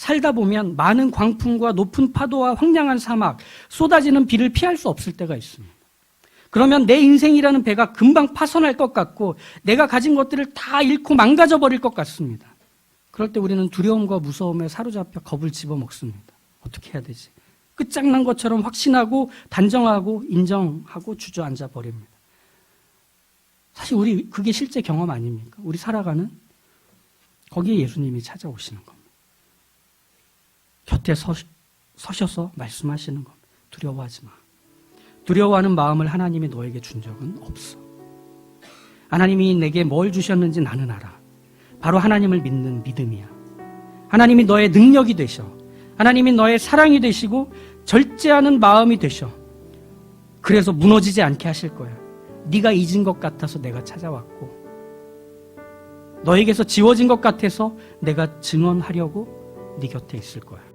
살다 보면 많은 광풍과 높은 파도와 황량한 사막, 쏟아지는 비를 피할 수 없을 때가 있습니다. 그러면 내 인생이라는 배가 금방 파손할 것 같고 내가 가진 것들을 다 잃고 망가져 버릴 것 같습니다. 그럴 때 우리는 두려움과 무서움에 사로잡혀 겁을 집어먹습니다. 어떻게 해야 되지? 끝장난 것처럼 확신하고 단정하고 인정하고 주저앉아 버립니다. 사실 우리 그게 실제 경험 아닙니까? 우리 살아가는 거기에 예수님이 찾아오시는 겁니다. 곁에 서, 서셔서 말씀하시는 겁니다. 두려워하지 마. 두려워하는 마음을 하나님이 너에게 준 적은 없어. 하나님이 내게 뭘 주셨는지 나는 알아. 바로 하나님을 믿는 믿음이야. 하나님이 너의 능력이 되셔. 하나님이 너의 사랑이 되시고 절제하는 마음이 되셔. 그래서 무너지지 않게 하실 거야. 네가 잊은 것 같아서 내가 찾아왔고 너에게서 지워진 것 같아서 내가 증언하려고 네 곁에 있을 거야.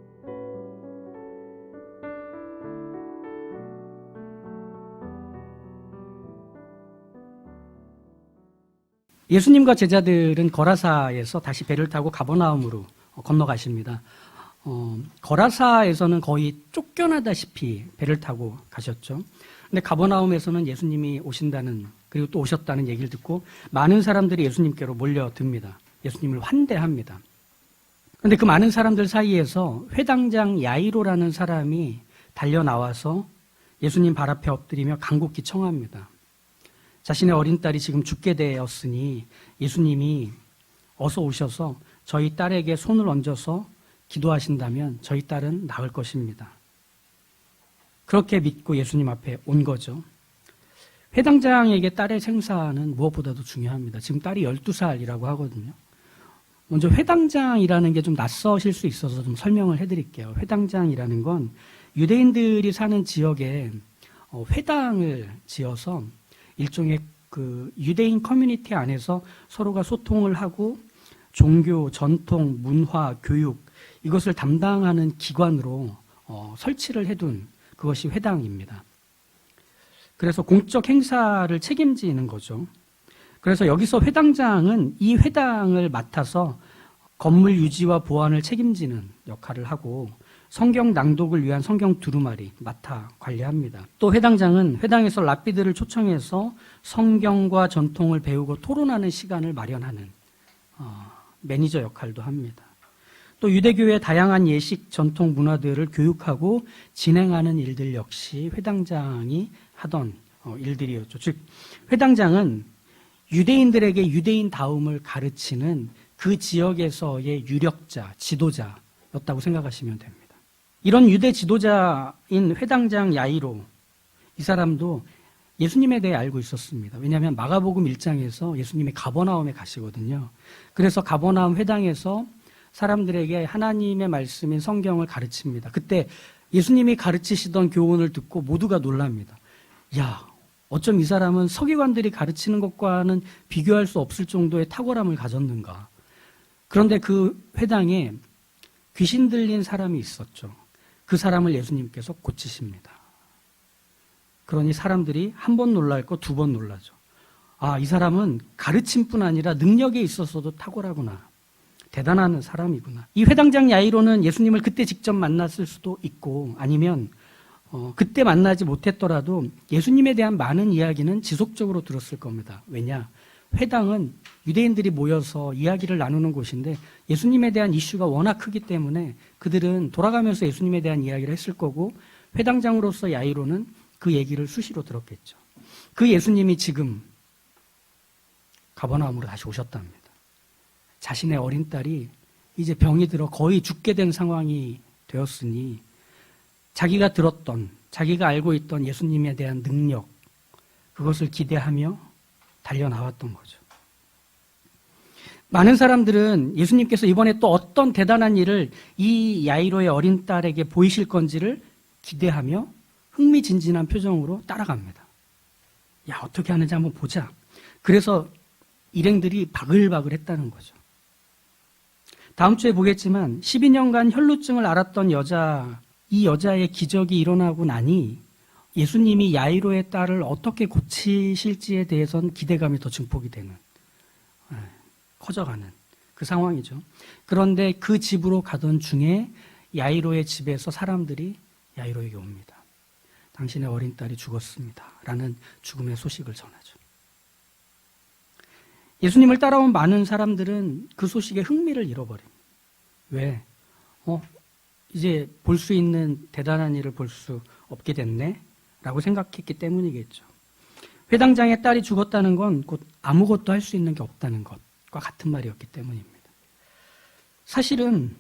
예수님과 제자들은 거라사에서 다시 배를 타고 가버나움으로 건너가십니다. 어, 거라사에서는 거의 쫓겨나다시피 배를 타고 가셨죠. 근데 가버나움에서는 예수님이 오신다는 그리고 또 오셨다는 얘기를 듣고 많은 사람들이 예수님께로 몰려듭니다. 예수님을 환대합니다. 근데 그 많은 사람들 사이에서 회당장 야이로라는 사람이 달려 나와서 예수님 발 앞에 엎드리며 간곡히 청합니다. 자신의 어린 딸이 지금 죽게 되었으니 예수님이 어서 오셔서 저희 딸에게 손을 얹어서 기도하신다면 저희 딸은 나을 것입니다. 그렇게 믿고 예수님 앞에 온 거죠. 회당장에게 딸의 생사는 무엇보다도 중요합니다. 지금 딸이 12살이라고 하거든요. 먼저 회당장이라는 게 좀 낯서실 수 있어서 좀 설명을 해드릴게요. 회당장이라는 건 유대인들이 사는 지역에 어, 회당을 지어서 일종의 그 유대인 커뮤니티 안에서 서로가 소통을 하고 종교, 전통, 문화, 교육 이것을 담당하는 기관으로 어, 설치를 해둔 그것이 회당입니다. 그래서 공적 행사를 책임지는 거죠. 그래서 여기서 회당장은 이 회당을 맡아서 건물 유지와 보안을 책임지는 역할을 하고 성경 낭독을 위한 성경 두루마리 맡아 관리합니다. 또 회당장은 회당에서 랍비들을 초청해서 성경과 전통을 배우고 토론하는 시간을 마련하는 어, 매니저 역할도 합니다. 또 유대교의 다양한 예식 전통 문화들을 교육하고 진행하는 일들 역시 회당장이 하던 어, 일들이었죠. 즉 회당장은 유대인들에게 유대인 다움을 가르치는 그 지역에서의 유력자, 지도자였다고 생각하시면 됩니다. 이런 유대 지도자인 회당장 야이로 이 사람도 예수님에 대해 알고 있었습니다. 왜냐하면 마가복음 1장에서 예수님이 가버나움에 가시거든요. 그래서 가버나움 회당에서 사람들에게 하나님의 말씀인 성경을 가르칩니다. 그때 예수님이 가르치시던 교훈을 듣고 모두가 놀랍니다. 야, 어쩜 이 사람은 서기관들이 가르치는 것과는 비교할 수 없을 정도의 탁월함을 가졌는가. 그런데 그 회당에 귀신 들린 사람이 있었죠. 그 사람을 예수님께서 고치십니다. 그러니 사람들이 한 번 놀랄 거 두 번 놀라죠. 아, 이 사람은 가르침뿐 아니라 능력에 있어서도 탁월하구나. 대단한 사람이구나. 이 회당장 야이로는 예수님을 그때 직접 만났을 수도 있고 아니면 어, 그때 만나지 못했더라도 예수님에 대한 많은 이야기는 지속적으로 들었을 겁니다. 왜냐? 회당은 유대인들이 모여서 이야기를 나누는 곳인데 예수님에 대한 이슈가 워낙 크기 때문에 그들은 돌아가면서 예수님에 대한 이야기를 했을 거고 회당장으로서 야이로는 그 얘기를 수시로 들었겠죠. 그 예수님이 지금 가버나움으로 다시 오셨답니다. 자신의 어린 딸이 이제 병이 들어 거의 죽게 된 상황이 되었으니 자기가 들었던, 자기가 알고 있던 예수님에 대한 능력, 그것을 기대하며 달려나왔던 거죠. 많은 사람들은 예수님께서 이번에 또 어떤 대단한 일을 이 야이로의 어린 딸에게 보이실 건지를 기대하며 흥미진진한 표정으로 따라갑니다. 야, 어떻게 하는지 한번 보자. 그래서 일행들이 바글바글 했다는 거죠. 다음 주에 보겠지만 12년간 혈루증을 앓았던 여자, 이 여자의 기적이 일어나고 나니 예수님이 야이로의 딸을 어떻게 고치실지에 대해서는 기대감이 더 증폭이 되는, 예, 커져가는 그 상황이죠. 그런데 그 집으로 가던 중에 야이로의 집에서 사람들이 야이로에게 옵니다. 당신의 어린 딸이 죽었습니다. 라는 죽음의 소식을 전하죠. 예수님을 따라온 많은 사람들은 그 소식에 흥미를 잃어버립니다. 왜? 어, 이제 볼 수 있는 대단한 일을 볼 수 없게 됐네? 라고 생각했기 때문이겠죠. 회당장의 딸이 죽었다는 건 곧 아무것도 할 수 있는 게 없다는 것 과 같은 말이었기 때문입니다. 사실은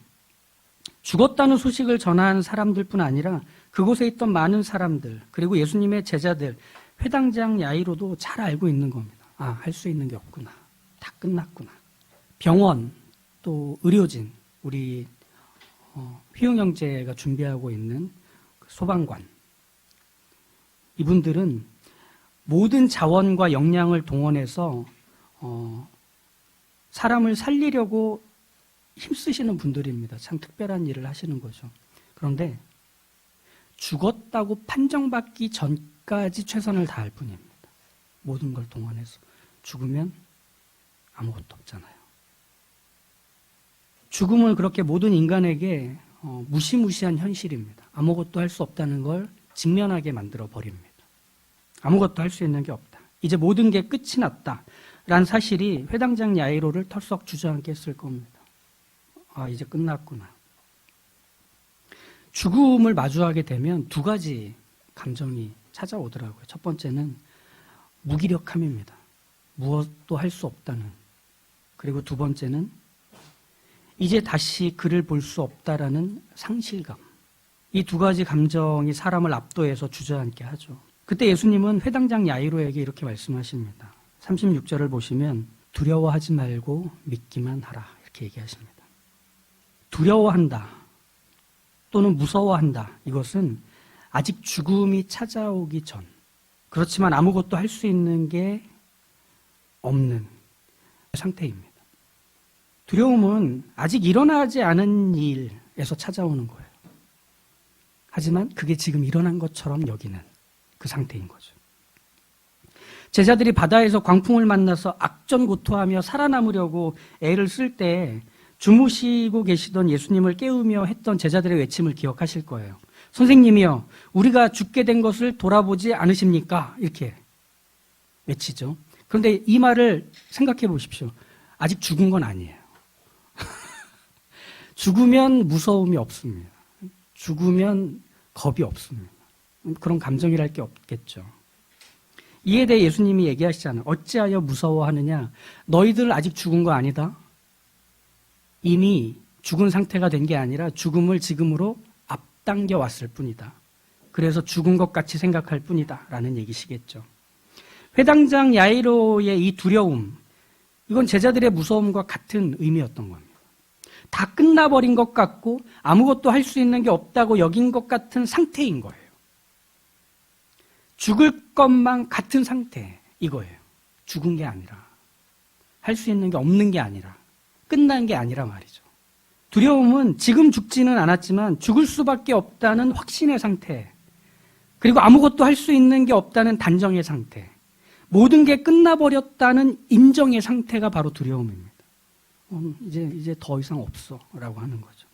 죽었다는 소식을 전한 사람들뿐 아니라 그곳에 있던 많은 사람들, 그리고 예수님의 제자들, 회당장 야이로도 잘 알고 있는 겁니다. 아, 할 수 있는 게 없구나. 다 끝났구나. 병원, 또 의료진, 우리 어, 휘용 형제가 준비하고 있는 그 소방관. 이분들은 모든 자원과 역량을 동원해서 어, 사람을 살리려고 힘쓰시는 분들입니다. 참 특별한 일을 하시는 거죠. 그런데 죽었다고 판정받기 전까지 최선을 다할 뿐입니다. 모든 걸 동원해서 죽으면 아무것도 없잖아요. 죽음은 그렇게 모든 인간에게 어, 무시무시한 현실입니다. 아무것도 할 수 없다는 걸 직면하게 만들어 버립니다. 아무것도 할 수 있는 게 없다. 이제 모든 게 끝이 났다. 란 사실이 회당장 야이로를 털썩 주저앉게 했을 겁니다. 아, 이제 끝났구나. 죽음을 마주하게 되면 두 가지 감정이 찾아오더라고요. 첫 번째는 무기력함입니다. 무엇도 할 수 없다는. 그리고 두 번째는 이제 다시 그를 볼 수 없다라는 상실감. 이 두 가지 감정이 사람을 압도해서 주저앉게 하죠. 그때 예수님은 회당장 야이로에게 이렇게 말씀하십니다. 36절을 보시면 두려워하지 말고 믿기만 하라. 이렇게 얘기하십니다. 두려워한다. 또는 무서워한다. 이것은 아직 죽음이 찾아오기 전. 그렇지만 아무것도 할 수 있는 게 없는 상태입니다. 두려움은 아직 일어나지 않은 일에서 찾아오는 거예요. 하지만 그게 지금 일어난 것처럼 여기는 그 상태인 거죠. 제자들이 바다에서 광풍을 만나서 악전고토하며 살아남으려고 애를 쓸 때 주무시고 계시던 예수님을 깨우며 했던 제자들의 외침을 기억하실 거예요. 선생님이요, 우리가 죽게 된 것을 돌아보지 않으십니까? 이렇게 외치죠. 그런데 이 말을 생각해 보십시오. 아직 죽은 건 아니에요. 죽으면 무서움이 없습니다. 죽으면 겁이 없습니다. 그런 감정이랄 게 없겠죠. 이에 대해 예수님이 얘기하시잖아요. 어찌하여 무서워하느냐? 너희들 아직 죽은 거 아니다. 이미 죽은 상태가 된 게 아니라 죽음을 지금으로 앞당겨 왔을 뿐이다. 그래서 죽은 것 같이 생각할 뿐이다. 라는 얘기시겠죠. 회당장 야이로의 이 두려움, 이건 제자들의 무서움과 같은 의미였던 겁니다. 다 끝나버린 것 같고 아무것도 할 수 있는 게 없다고 여긴 것 같은 상태인 거예요. 죽을 것만 같은 상태, 이거예요. 죽은 게 아니라. 할 수 있는 게 없는 게 아니라. 끝난 게 아니라 말이죠. 두려움은 지금 죽지는 않았지만 죽을 수밖에 없다는 확신의 상태. 그리고 아무것도 할 수 있는 게 없다는 단정의 상태. 모든 게 끝나버렸다는 인정의 상태가 바로 두려움입니다. 어, 이제, 이제 더 이상 없어. 라고 하는 거죠.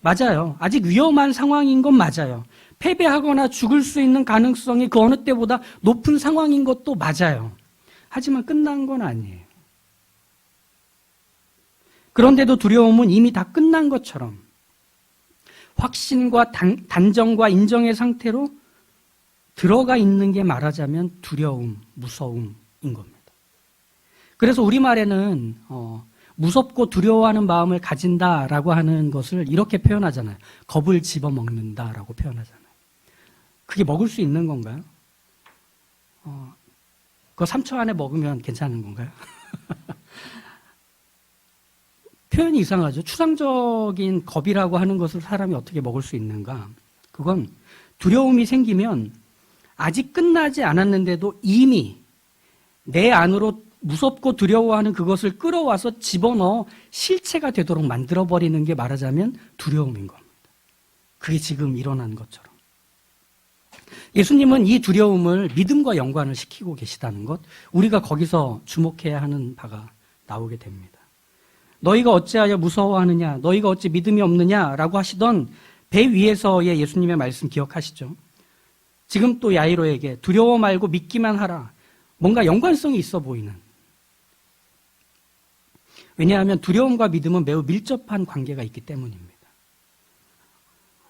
맞아요. 아직 위험한 상황인 건 맞아요. 패배하거나 죽을 수 있는 가능성이 그 어느 때보다 높은 상황인 것도 맞아요. 하지만 끝난 건 아니에요. 그런데도 두려움은 이미 다 끝난 것처럼 확신과 단, 단정과 인정의 상태로 들어가 있는 게 말하자면 두려움, 무서움인 겁니다. 그래서 우리말에는 어, 무섭고 두려워하는 마음을 가진다라고 하는 것을 이렇게 표현하잖아요. 겁을 집어먹는다라고 표현하잖아요. 그게 먹을 수 있는 건가요? 어, 그거 3초 안에 먹으면 괜찮은 건가요? 표현이 이상하죠. 추상적인 겁이라고 하는 것을 사람이 어떻게 먹을 수 있는가? 그건 두려움이 생기면 아직 끝나지 않았는데도 이미 내 안으로 무섭고 두려워하는 그것을 끌어와서 집어넣어 실체가 되도록 만들어버리는 게 말하자면 두려움인 겁니다. 그게 지금 일어난 것처럼. 예수님은 이 두려움을 믿음과 연관을 시키고 계시다는 것, 우리가 거기서 주목해야 하는 바가 나오게 됩니다. 너희가 어찌하여 무서워하느냐? 너희가 어찌 믿음이 없느냐?라고 하시던 배 위에서의 예수님의 말씀 기억하시죠? 지금 또 야이로에게 두려워 말고 믿기만 하라. 뭔가 연관성이 있어 보이는. 왜냐하면 두려움과 믿음은 매우 밀접한 관계가 있기 때문입니다.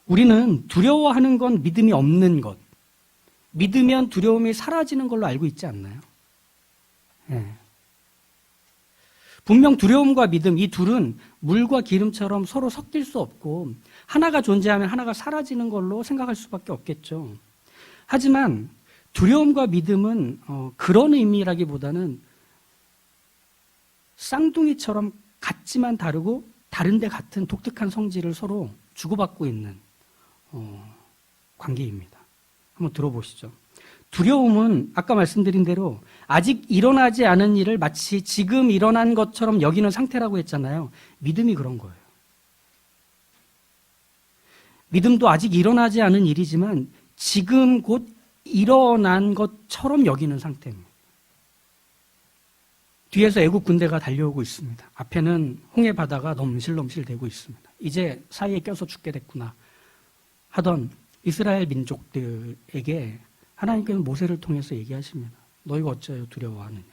우리는 두려워하는 건 믿음이 없는 것. 믿으면 두려움이 사라지는 걸로 알고 있지 않나요? 예. 분명 두려움과 믿음 이 둘은 물과 기름처럼 서로 섞일 수 없고 하나가 존재하면 하나가 사라지는 걸로 생각할 수밖에 없겠죠. 하지만 두려움과 믿음은 어, 그런 의미라기보다는 쌍둥이처럼 같지만 다르고 다른데 같은 독특한 성질을 서로 주고받고 있는 어, 관계입니다. 한번 들어보시죠. 두려움은 아까 말씀드린 대로 아직 일어나지 않은 일을 마치 지금 일어난 것처럼 여기는 상태라고 했잖아요. 믿음이 그런 거예요. 믿음도 아직 일어나지 않은 일이지만 지금 곧 일어난 것처럼 여기는 상태입니다. 뒤에서 애국 군대가 달려오고 있습니다. 앞에는 홍해 바다가 넘실넘실 되고 있습니다. 이제 사이에 껴서 죽게 됐구나 하던 이스라엘 민족들에게 하나님께는 모세를 통해서 얘기하십니다. 너희가 어찌하여 두려워하느냐?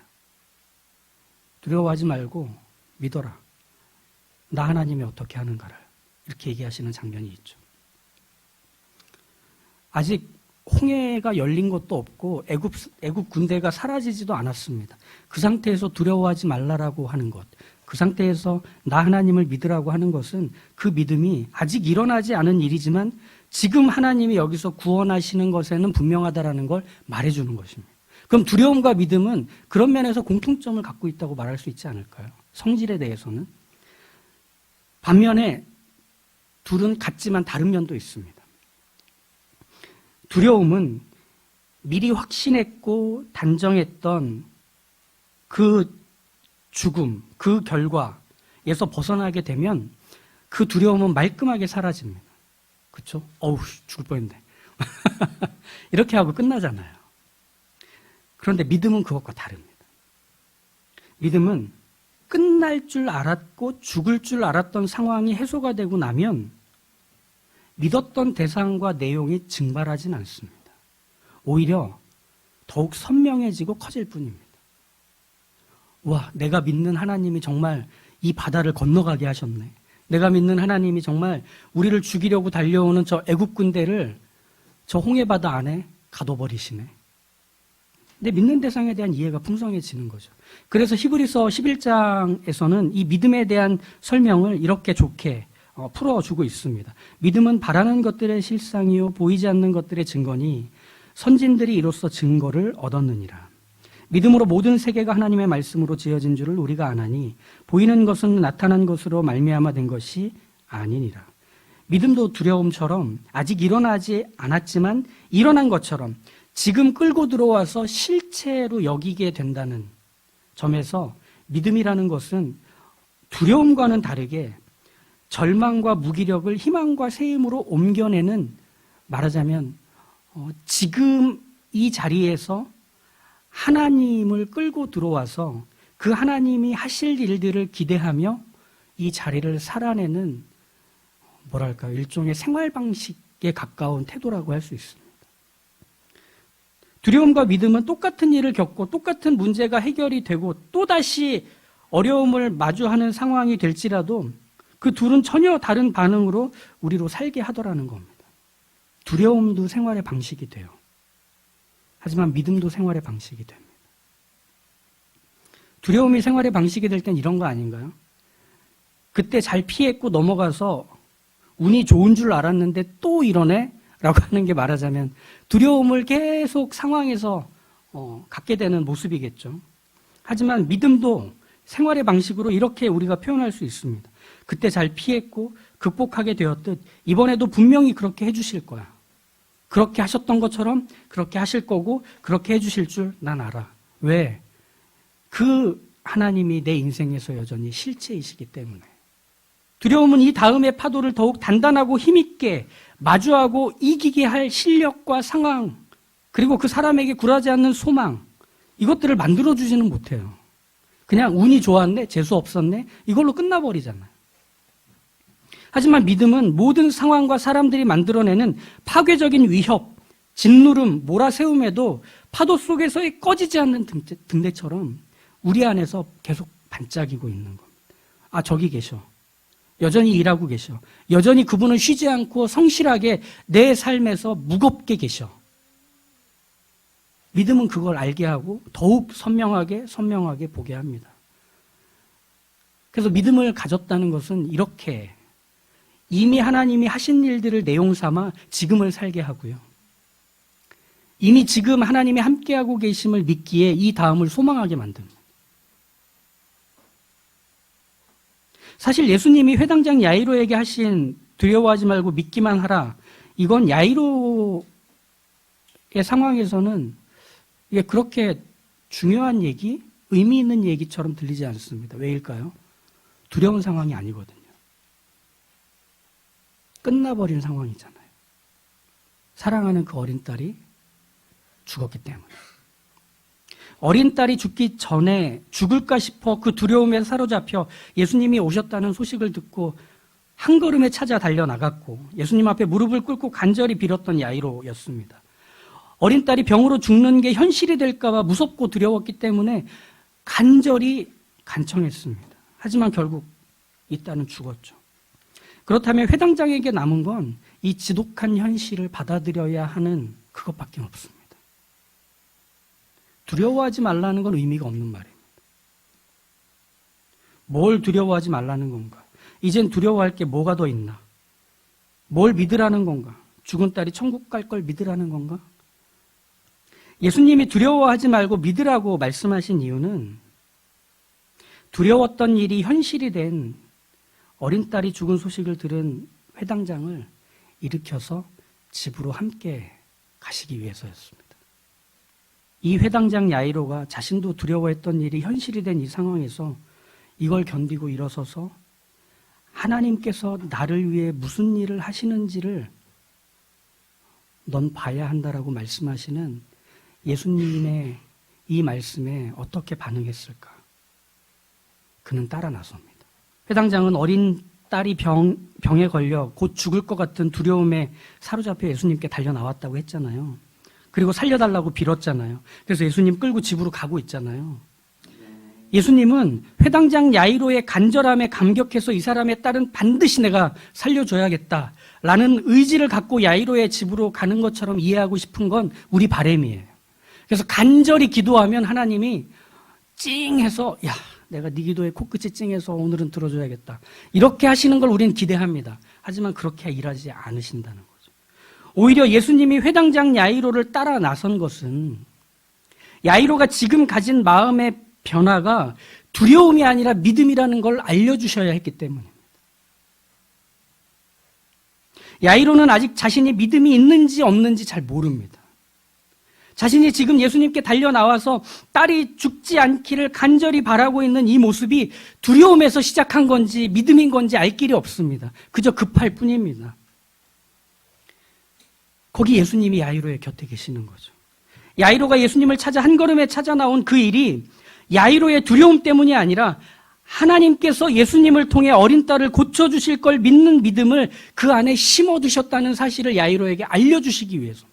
두려워하지 말고 믿어라. 나 하나님이 어떻게 하는가를 이렇게 얘기하시는 장면이 있죠. 아직 홍해가 열린 것도 없고 애굽 애굽 군대가 사라지지도 않았습니다. 그 상태에서 두려워하지 말라라고 하는 것, 그 상태에서 나 하나님을 믿으라고 하는 것은 그 믿음이 아직 일어나지 않은 일이지만 지금 하나님이 여기서 구원하시는 것에는 분명하다라는 걸 말해주는 것입니다. 그럼 두려움과 믿음은 그런 면에서 공통점을 갖고 있다고 말할 수 있지 않을까요? 성질에 대해서는. 반면에 둘은 같지만 다른 면도 있습니다. 두려움은 미리 확신했고 단정했던 그 죽음, 그 결과에서 벗어나게 되면 그 두려움은 말끔하게 사라집니다. 그쵸? 어우, 죽을 뻔했네. 이렇게 하고 끝나잖아요. 그런데 믿음은 그것과 다릅니다. 믿음은 끝날 줄 알았고 죽을 줄 알았던 상황이 해소가 되고 나면 믿었던 대상과 내용이 증발하진 않습니다. 오히려 더욱 선명해지고 커질 뿐입니다. 와, 내가 믿는 하나님이 정말 이 바다를 건너가게 하셨네. 내가 믿는 하나님이 정말 우리를 죽이려고 달려오는 저 애국 군대를 저 홍해 바다 안에 가둬버리시네. 근데 믿는 대상에 대한 이해가 풍성해지는 거죠. 그래서 히브리서 11장에서는 이 믿음에 대한 설명을 이렇게 좋게 어, 풀어주고 있습니다. 믿음은 바라는 것들의 실상이요 보이지 않는 것들의 증거니 선진들이 이로써 증거를 얻었느니라. 믿음으로 모든 세계가 하나님의 말씀으로 지어진 줄을 우리가 아나니 보이는 것은 나타난 것으로 말미암아 된 것이 아니니라. 믿음도 두려움처럼 아직 일어나지 않았지만 일어난 것처럼 지금 끌고 들어와서 실체로 여기게 된다는 점에서 믿음이라는 것은 두려움과는 다르게 절망과 무기력을 희망과 새 힘으로 옮겨내는 말하자면 어, 지금 이 자리에서 하나님을 끌고 들어와서 그 하나님이 하실 일들을 기대하며 이 자리를 살아내는 뭐랄까 일종의 생활 방식에 가까운 태도라고 할 수 있습니다. 두려움과 믿음은 똑같은 일을 겪고 똑같은 문제가 해결이 되고 또다시 어려움을 마주하는 상황이 될지라도 그 둘은 전혀 다른 반응으로 우리로 살게 하더라는 겁니다. 두려움도 생활의 방식이 돼요. 하지만 믿음도 생활의 방식이 됩니다. 두려움이 생활의 방식이 될 땐 이런 거 아닌가요? 그때 잘 피했고 넘어가서 운이 좋은 줄 알았는데 또 이러네? 라고 하는 게 말하자면 두려움을 계속 상황에서 어, 갖게 되는 모습이겠죠. 하지만 믿음도 생활의 방식으로 이렇게 우리가 표현할 수 있습니다. 그때 잘 피했고 극복하게 되었듯 이번에도 분명히 그렇게 해주실 거야. 그렇게 하셨던 것처럼 그렇게 하실 거고 그렇게 해주실 줄 난 알아. 왜? 그 하나님이 내 인생에서 여전히 실체이시기 때문에. 두려움은 이 다음의 파도를 더욱 단단하고 힘있게 마주하고 이기게 할 실력과 상황, 그리고 그 사람에게 굴하지 않는 소망, 이것들을 만들어주지는 못해요. 그냥 운이 좋았네, 재수 없었네, 이걸로 끝나버리잖아요. 하지만 믿음은 모든 상황과 사람들이 만들어내는 파괴적인 위협, 짓누름, 몰아세움에도 파도 속에서의 꺼지지 않는 등대, 등대처럼 우리 안에서 계속 반짝이고 있는 겁니다. 아, 저기 계셔. 여전히 일하고 계셔. 여전히 그분은 쉬지 않고 성실하게 내 삶에서 무겁게 계셔. 믿음은 그걸 알게 하고 더욱 선명하게, 선명하게 보게 합니다. 그래서 믿음을 가졌다는 것은 이렇게 이미 하나님이 하신 일들을 내용 삼아 지금을 살게 하고요. 이미 지금 하나님이 함께하고 계심을 믿기에 이 다음을 소망하게 만듭니다. 사실 예수님이 회당장 야이로에게 하신 두려워하지 말고 믿기만 하라. 이건 야이로의 상황에서는 이게 그렇게 중요한 얘기, 의미 있는 얘기처럼 들리지 않습니다. 왜일까요? 두려운 상황이 아니거든요. 끝나버린 상황이잖아요. 사랑하는 그 어린 딸이 죽었기 때문에. 어린 딸이 죽기 전에 죽을까 싶어 그 두려움에 사로잡혀 예수님이 오셨다는 소식을 듣고 한 걸음에 찾아 달려 나갔고 예수님 앞에 무릎을 꿇고 간절히 빌었던 야이로였습니다. 어린 딸이 병으로 죽는 게 현실이 될까봐 무섭고 두려웠기 때문에 간절히 간청했습니다. 하지만 결국 이 딸은 죽었죠. 그렇다면 회당장에게 남은 건 이 지독한 현실을 받아들여야 하는 그것밖에 없습니다. 두려워하지 말라는 건 의미가 없는 말입니다. 뭘 두려워하지 말라는 건가? 이젠 두려워할 게 뭐가 더 있나? 뭘 믿으라는 건가? 죽은 딸이 천국 갈 걸 믿으라는 건가? 예수님이 두려워하지 말고 믿으라고 말씀하신 이유는 두려웠던 일이 현실이 된 어린 딸이 죽은 소식을 들은 회당장을 일으켜서 집으로 함께 가시기 위해서였습니다. 이 회당장 야이로가 자신도 두려워했던 일이 현실이 된 이 상황에서 이걸 견디고 일어서서 하나님께서 나를 위해 무슨 일을 하시는지를 넌 봐야 한다라고 말씀하시는 예수님의 이 말씀에 어떻게 반응했을까? 그는 따라 나섭니다. 회당장은 어린 딸이 병, 병에 걸려 곧 죽을 것 같은 두려움에 사로잡혀 예수님께 달려 나왔다고 했잖아요. 그리고 살려달라고 빌었잖아요. 그래서 예수님 끌고 집으로 가고 있잖아요. 예수님은 회당장 야이로의 간절함에 감격해서 이 사람의 딸은 반드시 내가 살려줘야겠다. 라는 의지를 갖고 야이로의 집으로 가는 것처럼 이해하고 싶은 건 우리 바램이에요. 그래서 간절히 기도하면 하나님이 찡해서 야 내가 네 기도에 코끝이 찡해서 오늘은 들어줘야겠다. 이렇게 하시는 걸 우리는 기대합니다. 하지만 그렇게 일하지 않으신다는 거죠. 오히려 예수님이 회당장 야이로를 따라 나선 것은 야이로가 지금 가진 마음의 변화가 두려움이 아니라 믿음이라는 걸 알려주셔야 했기 때문입니다. 야이로는 아직 자신이 믿음이 있는지 없는지 잘 모릅니다. 자신이 지금 예수님께 달려 나와서 딸이 죽지 않기를 간절히 바라고 있는 이 모습이 두려움에서 시작한 건지 믿음인 건지 알 길이 없습니다. 그저 급할 뿐입니다. 거기 예수님이 야이로의 곁에 계시는 거죠. 야이로가 예수님을 찾아 한 걸음에 찾아 나온 그 일이 야이로의 두려움 때문이 아니라 하나님께서 예수님을 통해 어린 딸을 고쳐주실 걸 믿는 믿음을 그 안에 심어두셨다는 사실을 야이로에게 알려주시기 위해서.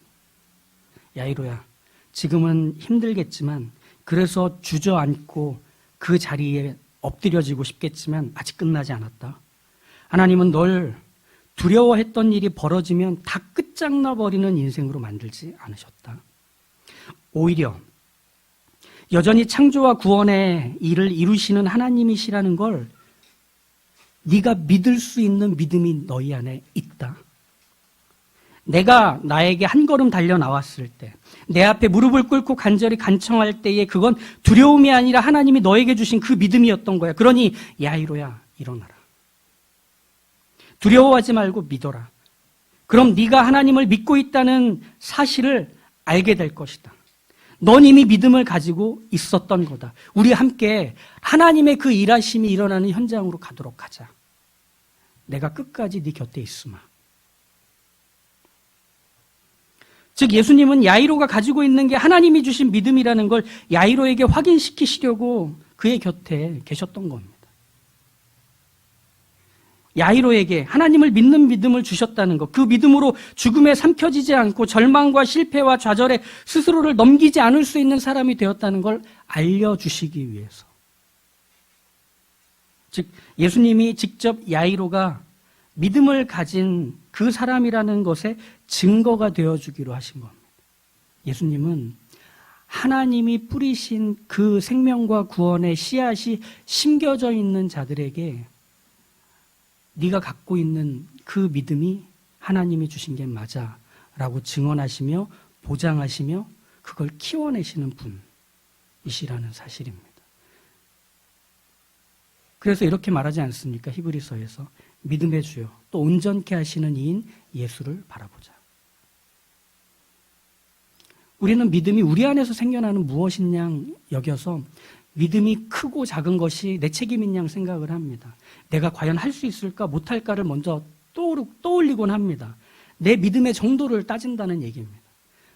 야이로야, 지금은 힘들겠지만 그래서 주저앉고 그 자리에 엎드려지고 싶겠지만 아직 끝나지 않았다. 하나님은 널 두려워했던 일이 벌어지면 다 끝장나 버리는 인생으로 만들지 않으셨다. 오히려 여전히 창조와 구원의 일을 이루시는 하나님이시라는 걸 네가 믿을 수 있는 믿음이 너희 안에 있다. 내가 나에게 한 걸음 달려 나왔을 때, 내 앞에 무릎을 꿇고 간절히 간청할 때에 그건 두려움이 아니라 하나님이 너에게 주신 그 믿음이었던 거야. 그러니 야이로야 일어나라. 두려워하지 말고 믿어라. 그럼 네가 하나님을 믿고 있다는 사실을 알게 될 것이다. 넌 이미 믿음을 가지고 있었던 거다. 우리 함께 하나님의 그 일하심이 일어나는 현장으로 가도록 하자. 내가 끝까지 네 곁에 있으마. 즉 예수님은 야이로가 가지고 있는 게 하나님이 주신 믿음이라는 걸 야이로에게 확인시키시려고 그의 곁에 계셨던 겁니다. 야이로에게 하나님을 믿는 믿음을 주셨다는 것, 그 믿음으로 죽음에 삼켜지지 않고 절망과 실패와 좌절에 스스로를 넘기지 않을 수 있는 사람이 되었다는 걸 알려주시기 위해서. 즉, 예수님이 직접 야이로가 믿음을 가진 그 사람이라는 것에 증거가 되어주기로 하신 겁니다. 예수님은 하나님이 뿌리신 그 생명과 구원의 씨앗이 심겨져 있는 자들에게 네가 갖고 있는 그 믿음이 하나님이 주신 게 맞아 라고 증언하시며 보장하시며 그걸 키워내시는 분이시라는 사실입니다. 그래서 이렇게 말하지 않습니까? 히브리서에서 믿음의 주요 또 온전케 하시는 이인 예수를 바라보자. 우리는 믿음이 우리 안에서 생겨나는 무엇인 양 여겨서 믿음이 크고 작은 것이 내 책임인 양 생각을 합니다. 내가 과연 할 수 있을까 못할까를 먼저 떠오르, 떠올리곤 합니다. 내 믿음의 정도를 따진다는 얘기입니다.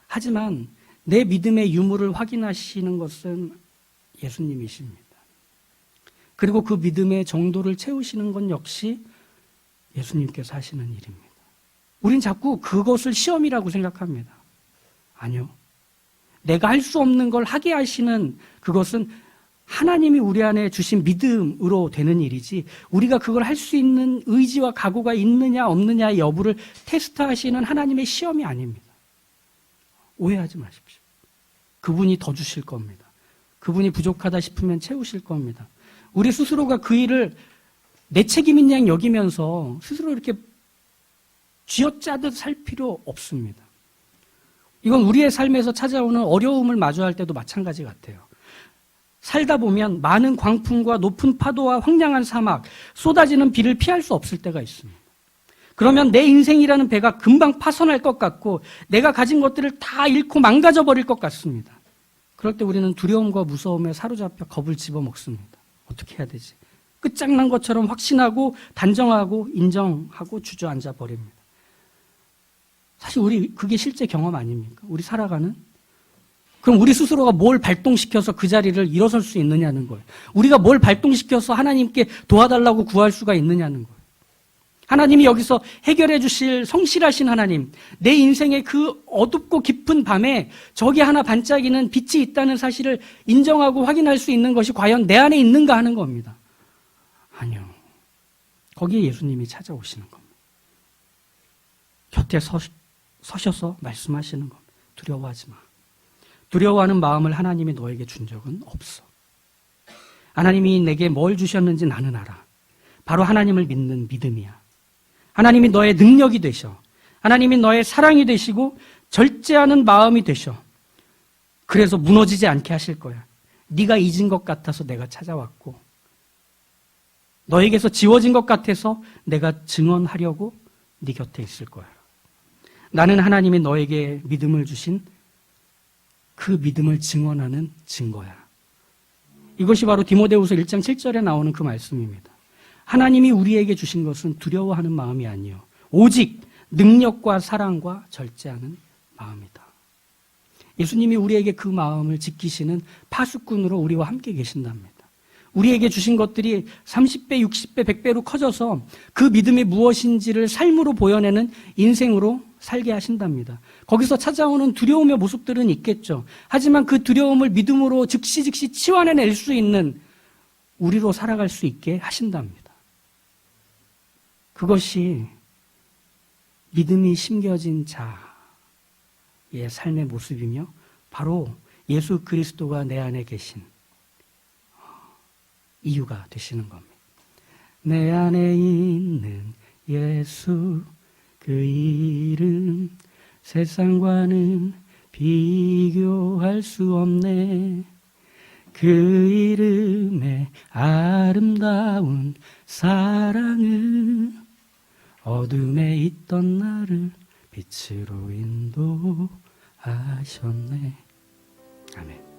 하지만 내 믿음의 유무를 확인하시는 것은 예수님이십니다. 그리고 그 믿음의 정도를 채우시는 건 역시 예수님께서 하시는 일입니다. 우린 자꾸 그것을 시험이라고 생각합니다. 아니요. 내가 할 수 없는 걸 하게 하시는 그것은 하나님이 우리 안에 주신 믿음으로 되는 일이지 우리가 그걸 할 수 있는 의지와 각오가 있느냐 없느냐 여부를 테스트하시는 하나님의 시험이 아닙니다. 오해하지 마십시오. 그분이 더 주실 겁니다. 그분이 부족하다 싶으면 채우실 겁니다. 우리 스스로가 그 일을 내 책임인 양 여기면서 스스로 이렇게 쥐어짜듯 살 필요 없습니다. 이건 우리의 삶에서 찾아오는 어려움을 마주할 때도 마찬가지 같아요. 살다 보면 많은 광풍과 높은 파도와 황량한 사막, 쏟아지는 비를 피할 수 없을 때가 있습니다. 그러면 내 인생이라는 배가 금방 파손할 것 같고 내가 가진 것들을 다 잃고 망가져 버릴 것 같습니다. 그럴 때 우리는 두려움과 무서움에 사로잡혀 겁을 집어먹습니다. 어떻게 해야 되지? 끝장난 것처럼 확신하고 단정하고 인정하고 주저앉아 버립니다. 사실 우리 그게 실제 경험 아닙니까? 우리 살아가는 그럼 우리 스스로가 뭘 발동시켜서 그 자리를 일어설 수 있느냐는 거예요. 우리가 뭘 발동시켜서 하나님께 도와달라고 구할 수가 있느냐는 거예요. 하나님이 여기서 해결해 주실 성실하신 하나님, 내 인생의 그 어둡고 깊은 밤에 저기 하나 반짝이는 빛이 있다는 사실을 인정하고 확인할 수 있는 것이 과연 내 안에 있는가 하는 겁니다. 아니요. 거기에 예수님이 찾아오시는 겁니다. 곁에 서, 서셔서 말씀하시는 겁니다. 두려워하지 마. 두려워하는 마음을 하나님이 너에게 준 적은 없어. 하나님이 내게 뭘 주셨는지 나는 알아. 바로 하나님을 믿는 믿음이야. 하나님이 너의 능력이 되셔. 하나님이 너의 사랑이 되시고 절제하는 마음이 되셔. 그래서 무너지지 않게 하실 거야. 네가 잊은 것 같아서 내가 찾아왔고 너에게서 지워진 것 같아서 내가 증언하려고 네 곁에 있을 거야. 나는 하나님이 너에게 믿음을 주신 그 믿음을 증언하는 증거야. 이것이 바로 디모데후서 1장 7절에 나오는 그 말씀입니다. 하나님이 우리에게 주신 것은 두려워하는 마음이 아니요 오직 능력과 사랑과 절제하는 마음이다. 예수님이 우리에게 그 마음을 지키시는 파수꾼으로 우리와 함께 계신답니다. 우리에게 주신 것들이 30배, 60배, 100배로 커져서 그 믿음이 무엇인지를 삶으로 보여내는 인생으로 살게 하신답니다. 거기서 찾아오는 두려움의 모습들은 있겠죠. 하지만 그 두려움을 믿음으로 즉시 즉시 치환해낼 수 있는 우리로 살아갈 수 있게 하신답니다. 그것이 믿음이 심겨진 자의 삶의 모습이며 바로 예수 그리스도가 내 안에 계신 이유가 되시는 겁니다. 내 안에 있는 예수 그 이름 세상과는 비교할 수 없네. 그 이름의 아름다운 사랑은 어둠에 있던 나를 빛으로 인도하셨네. 아멘.